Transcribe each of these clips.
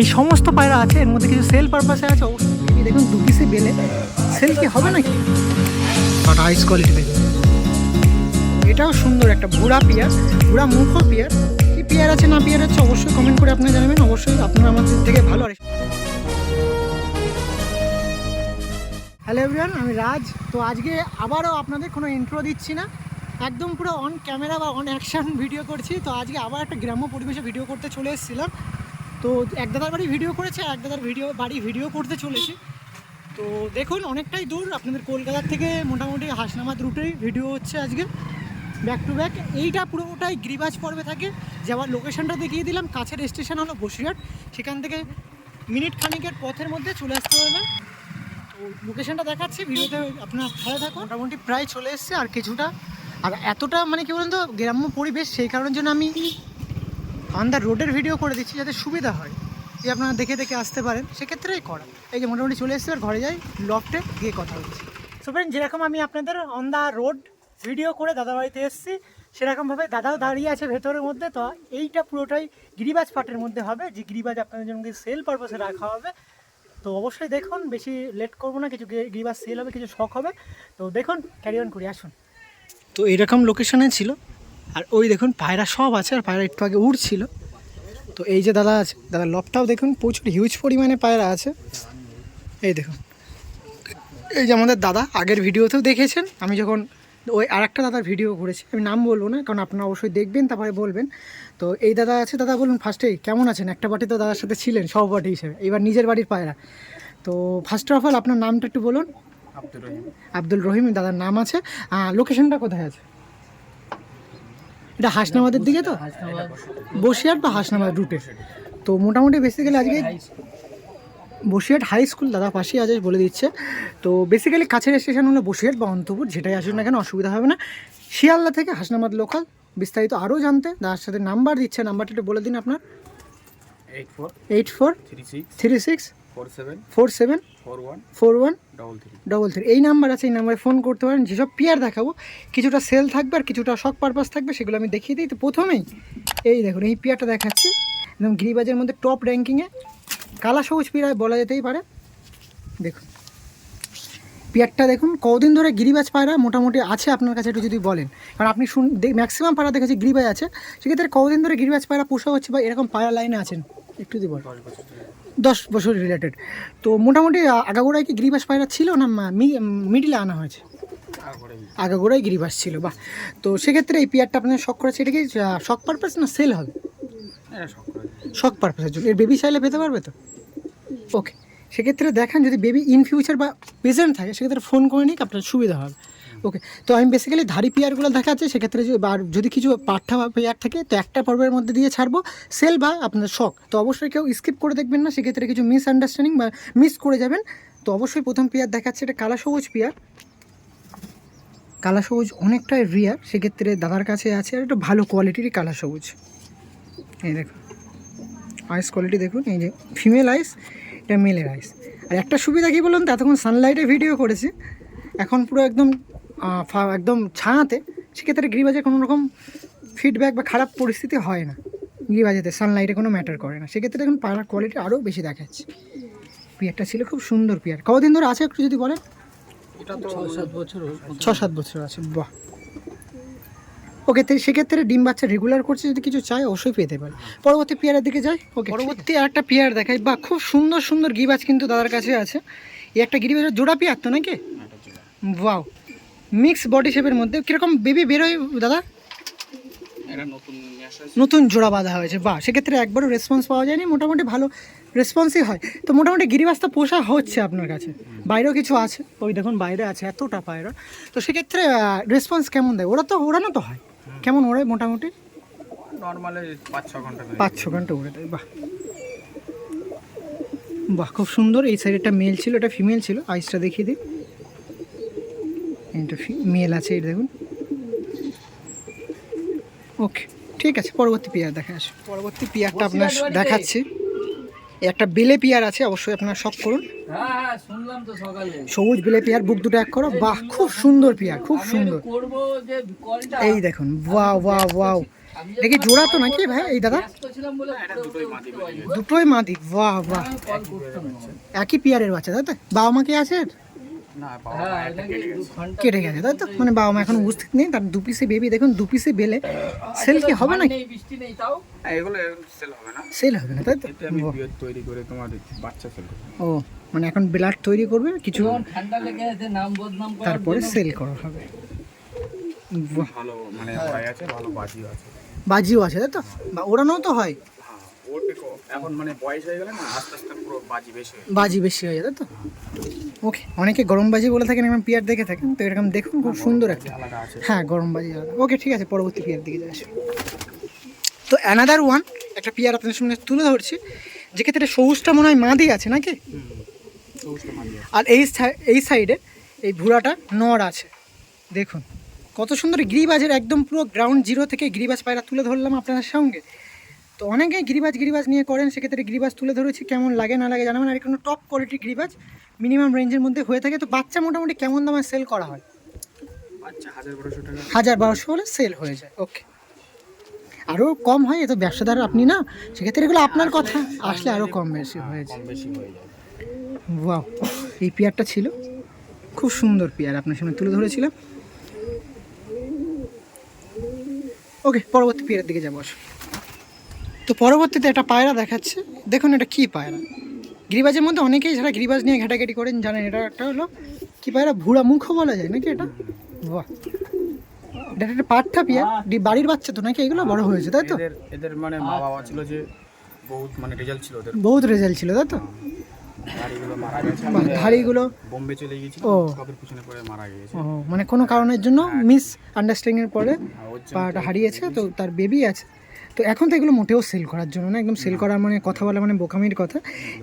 এই সমস্ত পায়রা আছে এর মধ্যে কিছু সেল পারপাসে আছে। অবশ্যই দেখুন দু পিসে বেলে। সেল কি হবে নাকি? বাট আইস কোয়ালিটি দেখুন এটাও সুন্দর একটা বুড়া পিয়ার বুড়া মুখো পিয়ার। কি পিয়ার আছে না পিয়ার আছে অবশ্যই কমেন্ট করে আপনারা জানাবেন। অবশ্যই আপনারা আমাদের থেকে ভালো আর হ্যালো এভরিওয়ান আমি রাজ। তো আজকে আবারও আপনাদের কোনো ইন্ট্রো দিচ্ছি না। একদম পুরো অন ক্যামেরা বা অন অ্যাকশন ভিডিও করছি। তো আজকে আবার একটা গ্রাম্য পরিবেশে ভিডিও করতে চলে এসেছিলাম। তো এক দাদার বাড়ি ভিডিও করেছে এক দাদার ভিডিও বাড়ি ভিডিও করতে চলেছি। তো দেখুন, অনেকটাই দূর। আপনাদের কলকাতার থেকে মোটামুটি হাসনাবাদ রুটেই ভিডিও হচ্ছে আজকে। ব্যাক টু ব্যাক এইটা পুরোটাই গ্রিবাজ পর্বে থাকে। যাওয়ার লোকেশনটা দেখিয়ে দিলাম। কাছের স্টেশন হলো বসিরহাট। সেখান থেকে মিনিট খানিকের পথের মধ্যে চলে আসতে পারবেন তো লোকেশনটা দেখাচ্ছি। ভিডিওতে আপনার ভালো থাকুন মোটামুটি প্রায় চলে এসছে আর কিছুটা। আর এতটা মানে কি বলুন তো, গ্রাম্য পরিবেশ, সেই কারণের জন্য আমি অন দ্য রোডের ভিডিও করে দিচ্ছি যাতে সুবিধা হয়। যে আপনারা দেখে দেখে আসতে পারেন, সেক্ষেত্রেই করা। এই যে মোটামুটি চলে এসছে ঘরে যাই লফটে গিয়ে কথা হচ্ছে সো ফ্রেন্ড যেরকম আমি আপনাদের অন দ্য রোড ভিডিও করে দাদা বাড়িতে এসেছি, সেরকমভাবে দাদাও দাঁড়িয়ে আছে ভেতরের মধ্যে। তো এইটা পুরোটাই গিরিবাজ পাটের মধ্যে হবে। যে গিরিবাজ আপনাদের জন্য সেল পারপাসে রাখা হবে। তো অবশ্যই দেখুন, বেশি লেট করব না, কিছু গিরিবাজ সেল হবে, কিছু শখ হবে। তো দেখুন ক্যারি অন করি, আসুন। তো এরকম লোকেশনে ছিল? আর ওই দেখুন পায়রা সব আছে আর পায়রা একটু আগে উড়ছিল। তো এই যে দাদা আছে দাদা লবটাও দেখুন প্রচুর হিউজ পরিমাণে পায়রা আছে। এই দেখুন। এই যে আমাদের দাদা আগের ভিডিওতেও দেখেছেন আমি যখন ওই আর একটা দাদার ভিডিও করেছি আমি নাম বলব না কারণ আপনারা অবশ্যই দেখবেন তারপরে বলবেন। তো এই দাদা আছে দাদা বলুন ফার্স্টেই কেমন আছেন? একটা বাটি তো দাদার সাথে ছিলেন সহপাঠী হিসেবে। এবার নিজের বাড়ির পায়রা। তো ফার্স্ট অফ অল আপনার নামটা একটু বলুন। আব্দুর রহিম। আব্দুল রহিম দাদার নাম আছে। লোকেশনটা কোথায় আছে? এটা হাসনাবাদের দিকে তো? বসিরহাট বা হাসনাবাদ রুটে তো মোটামুটি বেসিক্যালি আজকে বসিরহাট হাই স্কুল দাদা পাশেই আছে বলে দিচ্ছে। তো বেসিক্যালি কাছের স্টেশন হলো বসিরহাট বা অন্তপুর যেটাই আসুন না কেন অসুবিধা হবে না। শিয়ালদা থেকে হাসনাবাদ লোকাল বিস্তারিত আরও জানতে দাদার সাথে নাম্বার দিচ্ছে নাম্বারটা একটু বলে দিন আপনার। Eight four eight four three six three six four seven four one double three. এই নাম্বার আছে এই নাম্বারে ফোন করতে পারেন। যেসব পিয়ার দেখাবো কিছুটা সেল থাকবে আর কিছুটা শখ পারপাস থাকবে সেগুলো আমি দেখিয়ে দিই। তো প্রথমেই এই দেখুন এই পিয়ারটা দেখাচ্ছি। একদম গিরিবাজের মধ্যে টপ র্যাঙ্কিংয়ে। কালা সবুজ পিয়ার বলা যেতেই পারে। দেখুন পিয়ারটা দেখুন কদিন ধরে গিরিবাজ পায়রা মোটামুটি আছে আপনার কাছে একটু যদি বলেন। কারণ আপনি শুন ম্যাক্সিমাম পায়রা দেখেছি গিরিবাজ আছে। সেক্ষেত্রে কদিন ধরে গিরিবাজ পায়রা পোষা হচ্ছে বা এরকম পায়রা লাইনে আছেন? একটু যদি বলেন। দশ বছর রিলেটেড তো মোটামুটি আগাগোড়ায় কি গিরিবাস পায়রা ছিল না মিডিলে আনা হয়েছে? আগাগোড়ায় গিরিবাস ছিল বাহ। তো সেক্ষেত্রে এই পেয়ারটা আপনার শখ করেছে এটা কি শখ পারপাস না সেল হবে? শখ শখ পারপাসের জন্য। এর বেবি চাইলে পেতে পারবে তো? ওকে সেক্ষেত্রে দেখান যদি বেবি ইন ফিউচার বা প্রেজেন্ট থাকে সেক্ষেত্রে ফোন করে নিক আপনার সুবিধা হবে। ওকে তো আমি বেসিক্যালি ধারি পেয়ারগুলো দেখাচ্ছি সেক্ষেত্রে বা যদি কিছু পাঠা পেয়ার থাকে, তো একটা পর্বের মধ্যে দিয়ে ছাড়বো। সেল বা আপনার শখ তো অবশ্যই কেউ স্কিপ করে দেখবেন না, সেক্ষেত্রে কিছু মিস আন্ডারস্ট্যান্ডিং বা মিস করে যাবেন। তো অবশ্যই প্রথম পেয়ার দেখাচ্ছে এটা কালা সবুজ পেয়ার। কালা সবুজ অনেকটাই রিয়ার সেক্ষেত্রে দাদার কাছে আছে, আর একটু ভালো কোয়ালিটিরই কালা সবুজ এই দেখুন আইস কোয়ালিটি দেখুন, এই যে ফিমেল আইস এটা মেলের আইস আর একটা সুবিধা কী বলুন তো, এতক্ষণ সানলাইটে ভিডিও করেছি। এখন পুরো একদম একদম ছায়াতে সেক্ষেত্রে গিরিবাজে কোনো রকম ফিডব্যাক বা খারাপ পরিস্থিতি হয় না। গিরিবাজেতে সানলাইটে কোনো ম্যাটার করে না। সেক্ষেত্রে এখন পায়রার কোয়ালিটি আরও বেশি দেখাচ্ছে। পিয়ারটা ছিল খুব সুন্দর পিয়ার। কদিন ধরে আছে একটু যদি বলেন? এটা সাত বছর ছ সাত বছর আছে বাহ। ওকে তো সেক্ষেত্রে ডিম বাচ্চা রেগুলার করছে যদি কিছু চাই অবশ্যই পেতে পারে পরবর্তী পেয়ারের দিকে যাই। ওকে পরবর্তী আর একটা পেয়ার দেখাই। বা খুব সুন্দর সুন্দর গিবাজ কিন্তু দাদার কাছে আছে। এই একটা গিরিবাজের জোড়া পেয়ার তো নাকি? ছিল ওয়াও মিক্স বডি শেপের মধ্যে। কীরকম বেবি বেরোয় দাদা? নতুন জোড়া বাঁধা হয়েছে। বাহ সেক্ষেত্রে একবারও রেসপন্স পাওয়া যায়নি। মোটামুটি ভালো রেসপন্সই হয়। তো মোটামুটি গিরিবাস তো পোষা হচ্ছে আপনার কাছে। বাইরেও কিছু আছে? ওই দেখুন বাইরে আছে। এতটা পায়রা। তো সেক্ষেত্রে রেসপন্স কেমন দেয়? ওরা তো ওড়ানো তো হয়। কেমন ওড়ে মোটামুটি? নর্মালে পাঁচ ছ ঘণ্টা। পাঁচ ছ ঘণ্টা উড়ে দেয়। বাহ। বাহ খুব সুন্দর। এই সাইড একটা মেল ছিল এটা ফিমেল ছিল। আইসটা দেখিয়ে দিই। এটা মেল আছে এটা দেখুন। ওকে ঠিক আছে পরবর্তী পেয়ার দেখা আসে। পরবর্তী পেয়ারটা আপনার দেখাচ্ছি। এই একটা বেলে পেয়ার আছে অবশ্যই আপনার শখ করুন। হ্যাঁ হ্যাঁ শুনলাম তো সকালে সবুজ বেলে পেয়ার বুক দুটো এক করো। বাহ খুব সুন্দর পেয়ার খুব সুন্দর। করব যে কলটা এই দেখুন ওয়াও ওয়াও ওয়াও এটা কি জোড়া তো নাকি ভাই এই দাদা? এটা দুটোই মাদি বাহ বাহ। একই পিয়ারের বাচ্চা দাদা তো? বাবা মা কি আছে এর? না বাবা হ্যাঁ কেটে গেছে। তাই তো? মানে বাবা মা এখন উপস্থিত নেই তার দু পিসে বেবি দেখুন দু পিসে বেলে। সেল কি হবে নাকি? নেই বৃষ্টি নেই তাও? হ্যাঁ, এগুলো সেল হবে না। সেল হবে না তাই তো? আমি তৈরি করে তোমার বাচ্চা সেল ও মানে এখন ব্লাড তৈরি করবে কিছু যখন ঠান্ডা লেগে আছে নাম বদনাম করার তারপরে সেল করা হবে। ভালো মানে আছে ভালো বাজিও আছে। বাজিও আছে তাই তো? বা ওড়ানোও তো হয়। হ্যাঁ এখন মানে বয়স হয়ে গেলে না আস্তে আস্তে পুরো বাজি বেশি হয়ে বাজি বেশি হয়ে যায় তাই তো? ওকে অনেকে গরম বাজি বলে থাকেন, এরকম পিয়ার দেখে থাকেন, তো এরকম দেখুন, খুব সুন্দর একটা। হ্যাঁ গরম বাজি ওকে, ঠিক আছে, পরবর্তী পিয়ার দিকে আসি। তো অ্যানাদার ওয়ান একটা পিয়ার আপনাদের সামনে তুলে ধরছি যেক্ষেত্রে সবুজটা মনে হয় মাদি আছে নাকি? আর এই এই সাইডে এই ভুরাটা নর আছে। দেখুন, কত সুন্দর গিরিবাজের একদম পুরো গ্রাউন্ড জিরো থেকে গ্রিবাজ পায়রা তুলে ধরলাম আপনাদের সঙ্গে। তো অনেকেই গিরিবাজ গিরিবাজ নিয়ে করেন সেক্ষেত্রে গিরিবাজ তুলে ধরেছি কেমন লাগে না লাগে জানাবেন আর কোনো টপ কোয়ালিটির গিরিবাজ মিনিমাম রেঞ্জের মধ্যে হয়ে থাকে। তো বাচ্চা মোটামুটি কেমন দামে সেল করা হয়? আচ্ছা হাজার বারোশো হলে সেল হয়ে যায় ওকে আরও কম হয় এ তো ব্যবসাদার আপনি না সেক্ষেত্রে এগুলো আপনার কথা আসলে আরও কম বেশি হয়ে যায়। হয়ে এই পেয়ারটা ছিল খুব সুন্দর পেয়ার আপনার সামনে তুলে ধরেছিলাম। ওকে পরবর্তী পেয়ারের দিকে যাব আসো। তো পরবর্তীতে একটা পায়রা দেখাচ্ছে। দেখুন এটা কি পায়রা। গিরিবাজের মধ্যে অনেকেই যারা গিরিবাজ নিয়ে ঘাটাঘাটি করেন জানেন এটা একটা হলো কি পায়রা? ভুড়া মুখও বলা যায় নাকি এটা? বাহ। এটা একটা পিয়ার ডি- বাড়ির বাচ্চা তো নাকি? এগুলো বড় হয়েছে তাই তো? এদের মানে মা বাবা ছিল যে বহুত মানে রেজাল্ট ছিল ওদের। বহুত রেজাল্ট ছিল তাই তো? ধাড়িগুলো বোম্বে চলে গিয়েছিল। ও। পিছনে পড়ে মারা গিয়েছে। ও মানে কোনো কারণের জন্য মিস আন্ডারস্ট্যান্ডিংয়ের পরে আর ওর পাটা হারিয়েছে তো তার বেবি আছে। তো এখন তো এগুলো মোটেও সেল করার জন্য না একদম সেল করার মানে কথা বলা মানে বোকামির কথা।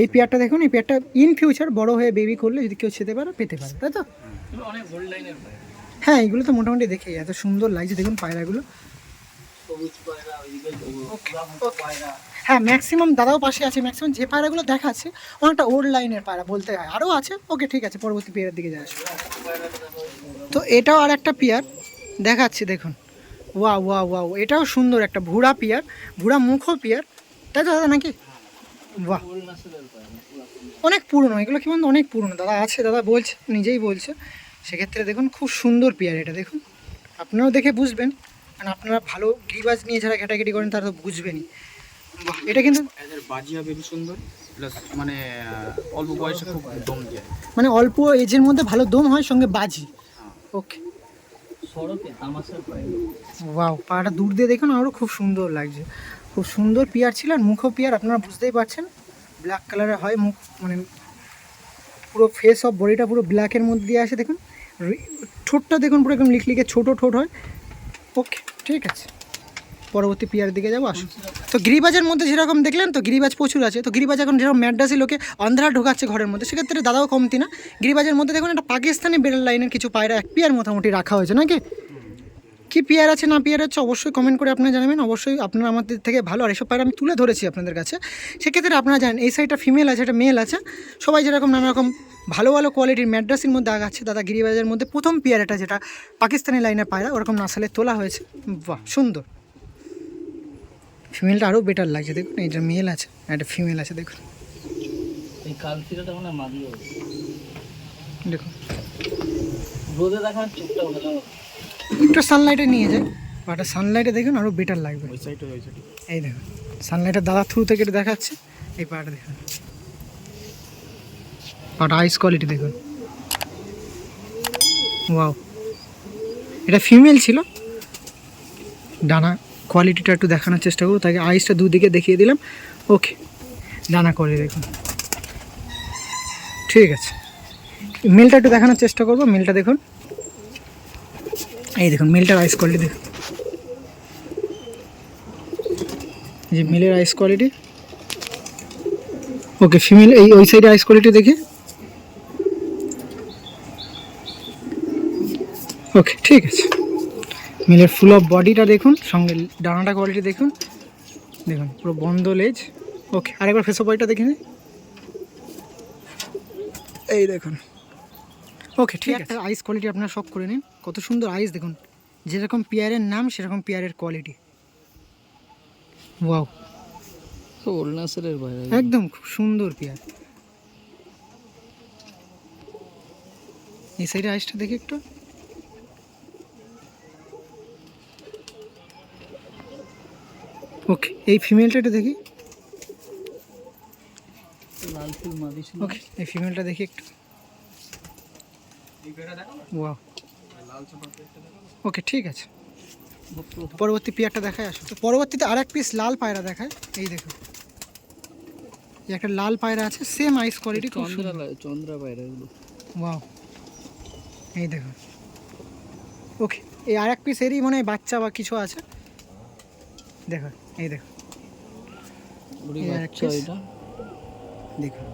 এই পেয়ারটা দেখুন এই পেয়ারটা ইন ফিউচার বড় হয়ে বেবি করলে যদি কেউ খেতে পারে পেতে পারে তাই তো? হ্যাঁ এগুলো তো মোটামুটি দেখে এত সুন্দর লাগছে দেখুন পায়রাগুলো। হ্যাঁ ম্যাক্সিমাম দাদাও পাশে আছে ম্যাক্সিমাম যে পায়রাগুলো দেখাচ্ছে অনেকটা ওল্ড লাইনের পায়রা বলতে হয়। আরও আছে ওকে ঠিক আছে পরবর্তী পেয়ারের দিকে যাস তো এটাও আর একটা পিয়ার দেখাচ্ছি দেখুন। ওয়া ওয়া ওয়াও এটাও সুন্দর একটা ভুড়া পিয়ার ভুড়া মুখও পিয়ার। তাই তো দাদা নাকি? বাহ। অনেক পুরনো এগুলো কি বলতো? অনেক পুরনো। দাদা আছে দাদা বলছে নিজেই বলছে। সেক্ষেত্রে দেখুন খুব সুন্দর পেয়ার এটা দেখুন। আপনারাও দেখে বুঝবেন। কারণ আপনারা ভালো গিরিবাজ নিয়ে যারা ঘেটাঘেটি করেন তারা তো বুঝবেনই। বাহ এটা কিন্তু এদের বাজিয়া বেবি সুন্দর প্লাস মানে অল্প বয়সে খুব দম দেয়। মানে অল্প এজের মধ্যে ভালো দম হয় সঙ্গে বাজি। ওকে পায়রা ওয়াও পাটা দূর দিয়ে দেখুন আরও খুব সুন্দর লাগছে। খুব সুন্দর পিয়ার ছিল আর মুখও পিয়ার, আপনারা বুঝতেই পারছেন। ব্ল্যাক কালারে হয় মুখ মানে পুরো ফেস অফ বডিটা পুরো ব্ল্যাকের মধ্যে দিয়ে আসে, দেখুন। ঠোঁটটা দেখুন পুরো একদম লিখলিখে ছোটো ঠোঁট হয়। ওকে ঠিক আছে। পরবর্তী পিয়ার দিকে যাব, আসুন। তো গিরিবাজের মধ্যে যেরকম দেখলেন, তো গিরিবাজ প্রচুর আছে। তো গিরিবাজ এখন যেরকম ম্যাড্রাসি লোকে অন্ধ্রা ঢোকাচ্ছে ঘরের মধ্যে, সেক্ষেত্রে দাদাও কমতি না। গিরিবাজের মধ্যে দেখুন একটা পাকিস্তানি বেড়াল লাইনের কিছু পায়রা, এক পিয়ার মোটামুটি রাখা হয়েছে, নাকি? কি পেয়ার আছে, না পেয়ার আছে, অবশ্যই কমেন্ট করে আপনারা জানাবেন। অবশ্যই আপনারা আমাদের থেকে ভালো, আর এসব পায়রা আমি তুলে ধরেছি আপনাদের কাছে। সেক্ষেত্রে আপনারা জানেন, এই সাইডটা ফিমেল আছে একটা মেল আছে। সবাই যেরকম নানা রকম ভালো ভালো কোয়ালিটির ম্যাড্রাসির মধ্যে আগাচ্ছে, দাদা গিরিবাজের মধ্যে প্রথম পেয়ার এটা, যেটা পাকিস্তানি লাইনের পায়রা, ওরকম নাসালে তোলা হয়েছে। বাহ, সুন্দর। ফিমেলটা আরও বেটার লাগছে দেখুন এটা মেল আছে একটা ফিমেল আছে দেখুন। এই মানে দেখুন। রোদে দেখার চোখটা ভালো একটু সানলাইটে নিয়ে যায় বাটা সানলাইটে দেখুন আরও বেটার লাগবে। ওই সাইডে ওই সাইডে এই দেখুন সানলাইটের দাদা থ্রু থেকে এটা দেখাচ্ছে এই পাটা দেখুন। পাটা আইস কোয়ালিটি দেখুন। ওয়াও এটা ফিমেল ছিল? ডানা। কোয়ালিটিটা একটু দেখানোর চেষ্টা করব। তাকে আইসটা দুদিকে দেখিয়ে দিলাম। ওকে ডানা করে দেখুন ঠিক আছে। মিলটা একটু দেখানোর চেষ্টা করব। মিলটা দেখুন। এই দেখুন, মিলটার আইস কোয়ালিটি দেখুন। যে মিলের আইস কোয়ালিটি ওকে ফিমেল এই, ওই সাইডে আইস কোয়ালিটি দেখি। ওকে ঠিক আছে। মেলের ফুল অফ বডিটা দেখুন সঙ্গে ডানাটা কোয়ালিটি দেখুন। দেখুন পুরো বন্ধ লেজ। ওকে আরেকবার ফেসো বডিটা দেখে নিই এই দেখুন। ওকে ঠিক আছে। আইস কোয়ালিটি আপনারা সব করে নিন। কত সুন্দর আইস দেখুন। যেরকম পেয়ারের নাম সেরকম পেয়ারের কোয়ালিটি ওয়াও বাইরে একদম খুব সুন্দর পেয়ার এই সাইডে আইসটা দেখি একটু। ওকে এই ফিমেলটা একটু দেখি। ওকে এই ফিমেলটা দেখি একটু। ওয়াও ওকে ঠিক আছে। পরবর্তী পেয়ারটা দেখায় আসো। তো পরবর্তীতে আর এক পিস লাল পায়রা দেখায়। এই দেখো। একটা লাল পায়রা আছে সেম আইস কোয়ালিটি চন্দ্রা পায়রা এগুলো। ওয়াও এই দেখো। ওকে এই আর এক পিস এরই মনে হয় বাচ্চা বা কিছু আছে। দেখো। এই দেখো। দেখুন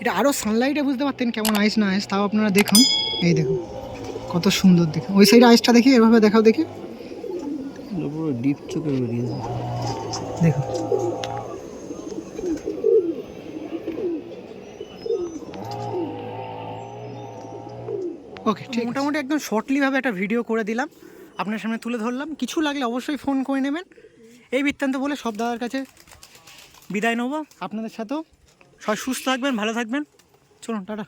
এটা? আরও সানলাইটে বুঝতে পারতেন কেমন আইস না আইস তাও আপনারা দেখুন। এই দেখুন কত সুন্দর দেখুন ওই সাইডে আইসটা দেখি এভাবে দেখাও দেখি। পুরো ডিপ চোখে বেরিয়েছে দেখুন ওকে ঠিক মোটামুটি একদম শর্টলিভাবে একটা ভিডিও করে দিলাম। আপনার সামনে তুলে ধরলাম। কিছু লাগলে অবশ্যই ফোন করে নেবেন। এই বৃত্তান্ত বলে সব দাদার কাছে বিদায় নেব। আপনাদের সাথেও সবাই সুস্থ থাকবেন, ভালো থাকবেন। চলুন, টাটা।